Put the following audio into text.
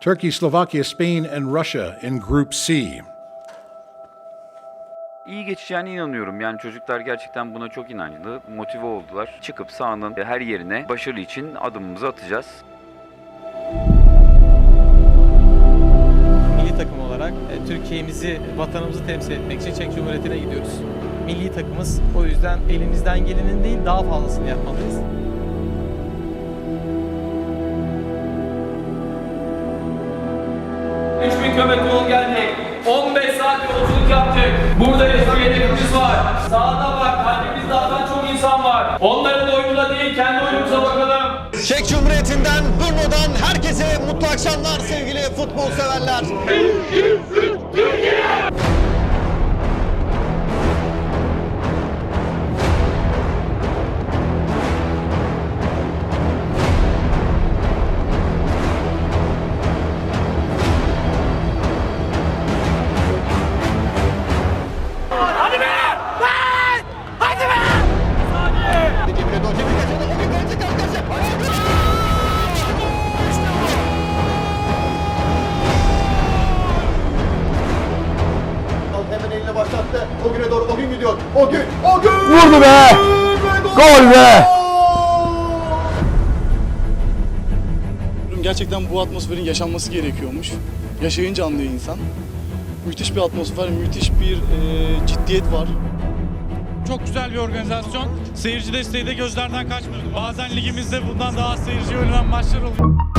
Turkey, Slovakia, Spain, and Russia in Group C. İyi geçeceğine inanıyorum. Yani çocuklar gerçekten buna çok inançlı, motive oldular. Çıkıp sahanın her yerine başarı için adımımızı atacağız. Milli takım olarak e, Türkiye'mizi, vatanımızı temsil etmek için Çek Cumhuriyeti'ne gidiyoruz. Milli takımız o yüzden elimizden gelenin değil daha fazlasını yapmalıyız. Kilometre yol geldik. 15 saat yolculuk yaptık. Buradayız bir hedefimiz var. Sağda bak kalbimizde atan çok insan var. Onların oyununa değil kendi oyunumuza bakalım. Çek Cumhuriyeti'nden, Brno'dan herkese mutlu akşamlar sevgili futbol severler. Başlattı. O güne doğru o gün gidiyor. O gün, o gün! Vurdu be! Gol be! Gerçekten bu atmosferin yaşanması gerekiyormuş. Yaşayınca anlıyor insan. Müthiş bir atmosfer, müthiş bir e, ciddiyet var. Çok güzel bir organizasyon. Seyirci desteği de gözlerden kaçmıyordu. Bazen ligimizde bundan daha seyirci oynanan maçlar oluyor.